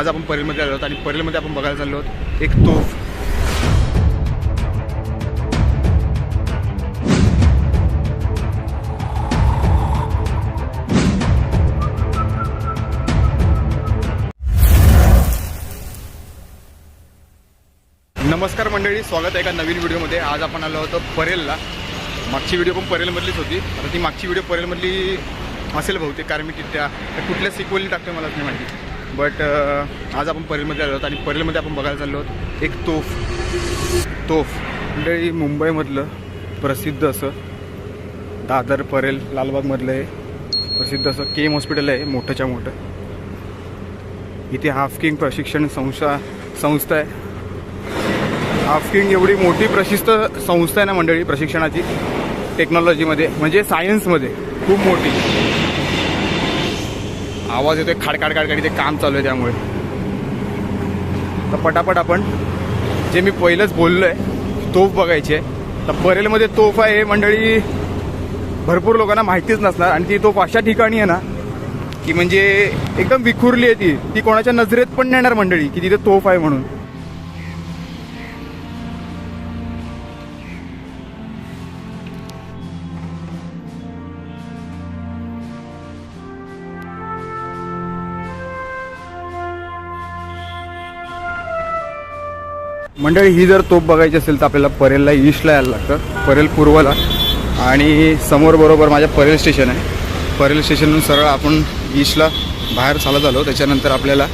आज आपण परेलमध्ये आलो आहोत आणि परेलमध्ये आपण बघायला चाललो आहोत एक तोफ. नमस्कार मंडळी स्वागत आहे एका नवीन व्हिडिओमध्ये. आज आपण आलो होतो परेलला. मागची व्हिडिओ पण परेलमधलीच होती. आता ती मागची व्हिडिओ परेलमधली असेल बहुतेक कारण मी त्या कुठल्या सिक्वलनी टाकते मला नाही माहिती. बट uh, आज आपण परेलमध्ये आलो आहोत आणि परेलमध्ये आपण बघायला चाललो आहोत एक तोफ. तोफ. मंडळी मुंबईमधलं प्रसिद्ध असं दादर परेल लालबागमधलं हे प्रसिद्ध असं के एम हॉस्पिटल आहे मोठंच्या मोठं. इथे हाफकिंग प्रशिक्षण संस्था संस्था आहे. हाफकिंग एवढी मोठी प्रशिस्त संस्था आहे ना मंडळी प्रशिक्षणाची. टेक्नॉलॉजीमध्ये म्हणजे सायन्समध्ये खूप मोठी. आवाज येतोय खाडखाड खाडखाड इथे काम चालू आहे त्यामुळे. तर पटापट आपण जे मी पहिलंच बोललो आहे तोफ बघायची आहे. तर परेलमध्ये तोफ आहे हे मंडळी भरपूर लोकांना माहितीच नसणार. आणि ती तोफ अशा ठिकाणी आहे ना की म्हणजे एकदम विखुरली आहे ती. ती कोणाच्या नजरेत पण नेणार मंडळी की तिथे तोफ आहे म्हणून. मंडळी ही जर तोप बघायची असेल तर आपल्याला परेलला ईस्टला यायला लागतं. परेल पूर्वला. आणि समोर बरोबर माझ्या परेल स्टेशन आहे. परेल स्टेशनहून सरळ आपण ईस्टला बाहेर चालत आलो. त्याच्यानंतर आपल्याला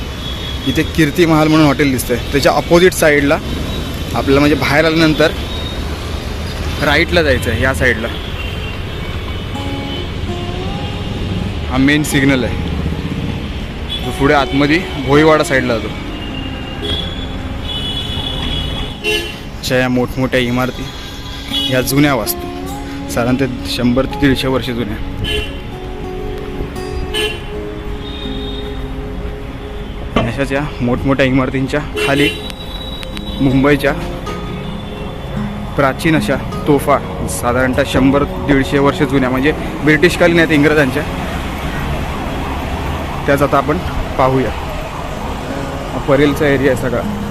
इथे कीर्ती महाल म्हणून हॉटेल दिसतं आहे त्याच्या अपोजिट साईडला आपल्याला म्हणजे बाहेर आल्यानंतर राईटला जायचं आहे या साईडला हा मेन सिग्नल आहे. पुढे आतमध्ये भोईवाडा साईडला जातो. आजच्या या मोठमोठ्या इमारती या जुन्या वास्तू. साधारण ते शंभर ते दीडशे वर्ष जुन्या. अशाच या मोठमोठ्या इमारतींच्या खाली मुंबईच्या प्राचीन अशा तोफा साधारणतः शंभर दीडशे वर्ष जुन्या म्हणजे ब्रिटिशकालीन आहेत इंग्रजांच्या. त्याच आता आपण पाहूया. परेलचा एरिया आहे सगळा.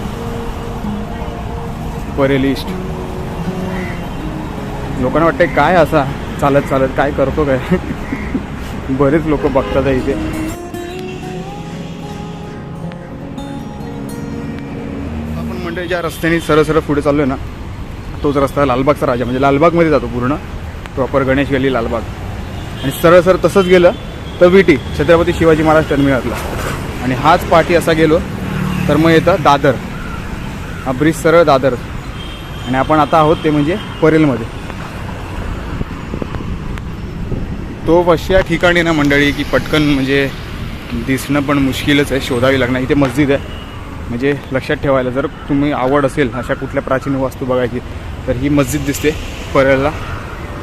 परेल लिस्ट लोकांना वाटते काय असा? चालत चालत काय करतो काय? बरेच लोक बघतात इथे. आपण म्हणजे ज्या रस्त्याने सरळ सरळ पुढे चाललोय ना तोच रस्ता लालबागचा राजा म्हणजे लालबागमध्ये जातो पूर्ण. प्रॉपर गणेश गल्ली लालबाग. आणि सरळ सरळ तसंच गेलं तर विटी छत्रपती शिवाजी महाराज टर्मिनसला आणि हाच पाठी असा गेलो तर मग येतं दादर. हा ब्रिज सरळ दादर. आणि आपण आता आहोत ते म्हणजे परेलमध्ये. तो अशा ठिकाणी ना मंडळी की पटकन म्हणजे दिसणं पण मुश्किलच आहे शोधावी लागणार. इथे मस्जिद आहे. म्हणजे लक्षात ठेवायला जर तुम्ही आवड असेल अशा कुठल्या प्राचीन वास्तू बघायची तर ही मस्जिद दिसते परेलला.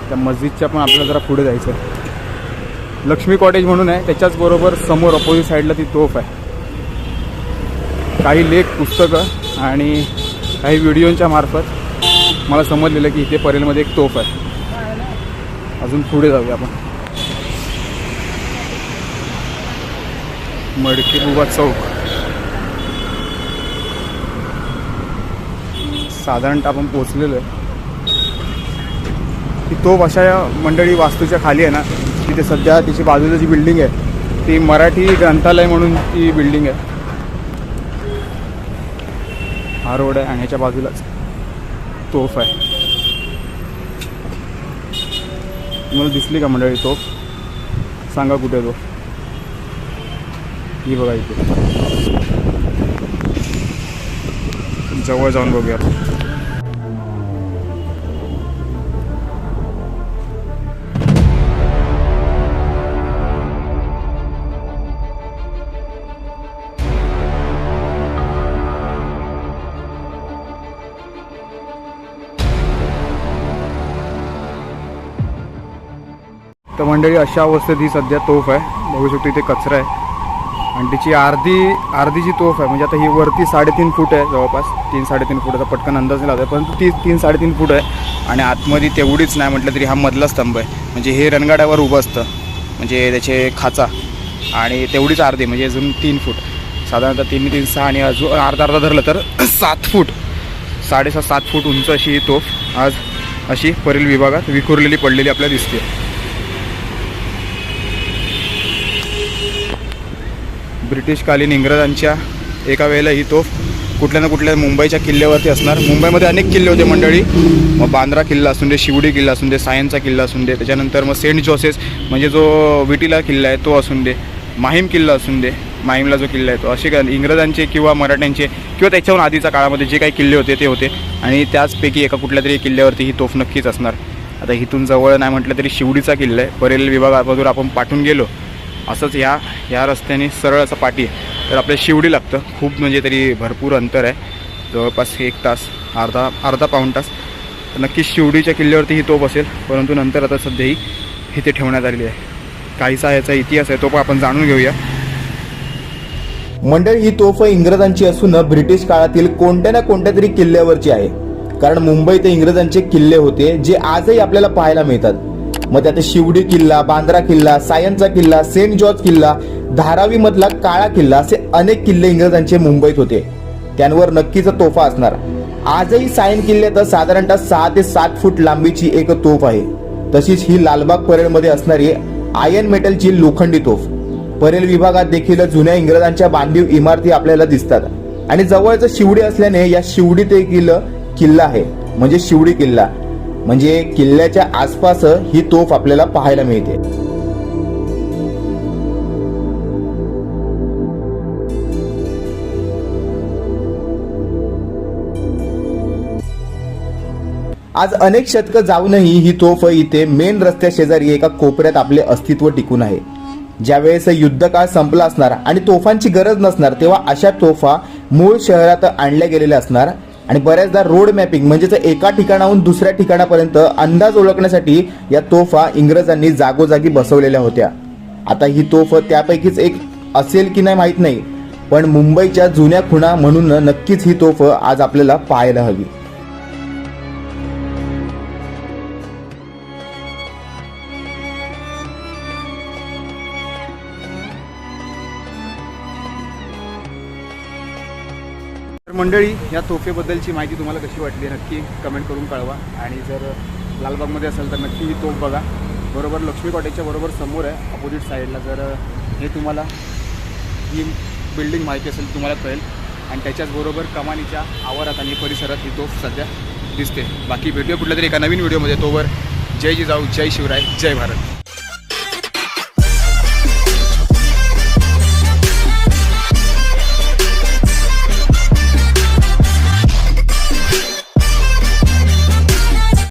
त्या मस्जिदच्या पण आपल्याला जरा पुढे जायचं आहे. लक्ष्मी कॉटेज म्हणून आहे. त्याच्याचबरोबर समोर अपोजिट साईडला ती तोफ आहे. काही लेख पुस्तकं आणि काही व्हिडिओच्या मार्फत मला समजलेलं की इथे परेलमध्ये एक तोफ आहे. अजून पुढे जाऊया आपण. मडकी बुबा चौक. साधारणतः आपण पोचलेलो आहे. ती तोफ अशा या मंडळी वास्तूच्या खाली आहे ना तिथे सध्या तिची बाजूला जी बिल्डिंग आहे ती मराठी ग्रंथालय म्हणून ती बिल्डिंग आहे. हा रोड आहे आणि ह्याच्या बाजूलाच. तोफ आहे. तुम्हाला दिसली का मंडळी तोफ? सांगा कुठे आहे तो? ही बघा इथे. जवळ जाऊन बघूया. तर मंडळी अशा अवस्थेत ही सध्या तोफ आहे. बघू शकतो इथे कचरा आहे. आणि तिची अर्धी अर्धी जी तोफ आहे म्हणजे आता ही वरती साडेतीन फूट आहे जवळपास. तीन साडेतीन फुटाचा पटकन अंदाज नाही लागतो परंतु ती तीन साडेतीन फूट आहे. आणि आतमध्ये तेवढीच नाही म्हटलं तरी हा मधला स्तंभ आहे. म्हणजे हे रणगाड्यावर उभं असतं. म्हणजे त्याचे खाचा. आणि तेवढीच अर्धी म्हणजे अजून तीन फूट. साधारणतः तीन तीन सहा आणि अजून अर्धा अर्धा धरलं तर सात फूट. साडेसात सात फूट उंच अशी ही तोफ आज अशी परील विभागात विखुरलेली पडलेली आपल्याला दिसते ब्रिटिशकालीन इंग्रजांच्या एका वेळेला ही तोफ कुठल्या ना कुठल्या मुंबईच्या किल्ल्यावरती असणार. मुंबईमध्ये अनेक किल्ले होते मंडळी. मग बांद्रा किल्ला असून दे शिवडी किल्ला असून दे सायनचा किल्ला असून दे त्याच्यानंतर मग सेंट जोसेस म्हणजे जो विटीला किल्ला आहे तो असून दे माहीम किल्ला असून दे माहीमला जो किल्ला आहे तो. असे इंग्रजांचे किंवा मराठ्यांचे किंवा त्याच्याहून आधीच्या काळामध्ये जे काही किल्ले होते ते होते. आणि त्याचपैकी एका कुठल्या तरी किल्ल्यावरती ही तोफ नक्कीच असणार. आता इथून जवळ नाही म्हटलं तरी शिवडीचा किल्ला आहे. परेल विभागामधून आपण पाठून गेलो. असंच ह्या ह्या रस्त्याने सरळ असं पाठी आहे. तर आपल्या शिवडी लागतं. खूप म्हणजे तरी भरपूर अंतर आहे. जवळपास एक तास अर्धा अर्धा पाऊण तास. तर नक्कीच शिवडीच्या किल्ल्यावरती ही तोफ असेल परंतु नंतर आता सध्याही इथे ठेवण्यात आलेली आहे. काहीसा याचा इतिहास आहे तो पण आपण जाणून घेऊया. मंडळ ही तोफ इंग्रजांची असून ब्रिटिश काळातील कोणत्या ना कोणत्या तरी किल्ल्यावरची आहे. कारण मुंबईत इंग्रजांचे किल्ले होते जे आजही आपल्याला पाहायला मिळतात. मग त्यात शिवडी किल्ला बांद्रा किल्ला सायनचा किल्ला सेंट जॉर्ज किल्ला धारावी मधला काळा किल्ला असे अनेक किल्ले इंग्रजांचे मुंबईत होते. त्यांवर नक्कीच तोफा असणार. आजही सायन किल्ल्यात साधारणतः सहा ते सात फूट लांबीची एक तोफ आहे. तशीच ही लालबाग परेडमध्ये असणारी आयन मेटलची लोखंडी तोफ. परेल विभागात देखील जुन्या इंग्रजांच्या बांधीव इमारती आपल्याला दिसतात. आणि जवळच शिवडी असल्याने या शिवडी देखील किल्ला आहे. म्हणजे शिवडी किल्ला. म्हणजे किल्ल्याच्या आसपास ही तोफ आपल्याला पाहायला मिळते. आज अनेक शतकं जाऊनही ही तोफ इथे मेन रस्त्या शेजारी एका कोपऱ्यात आपले अस्तित्व टिकून आहे. ज्यावेळेस युद्धकाळ संपला असणार आणि तोफांची गरज नसणार तेव्हा अशा तोफा मूळ शहरात आणल्या गेलेल्या असणार. आणि बऱ्याचदा रोड मॅपिंग म्हणजेच एका ठिकाणाहून दुसऱ्या ठिकाणापर्यंत अंदाज ओळखण्यासाठी या तोफा इंग्रजांनी जागोजागी बसवलेल्या होत्या. आता ही तोफ त्यापैकीच एक असेल की नाही माहीत नाही पण मुंबईच्या जुन्या खुणा म्हणून नक्कीच ही तोफ आज आपल्याला पाहायला हवी. तर मंडळी या तोफेबद्दलची माहिती तुम्हाला कशी वाटली नक्की कमेंट करून कळवा. आणि जर लालबागमध्ये असेल तर नक्की ही तोफ बघा. बरोबर लक्ष्मी कॉटेजच्या बरोबर समोर आहे अपोजिट साईडला जर हे तुम्हाला ही बिल्डिंग माहिती असेल तर तुम्हाला कळेल. आणि त्याच्याचबरोबर कमानीच्या आवारात आणि परिसरात ही तोफ सध्या दिसते. बाकी भेटूया कुठल्या तरी एका नवीन व्हिडिओमध्ये तोवर जय जिजाऊ जय शिवराय जय भारत.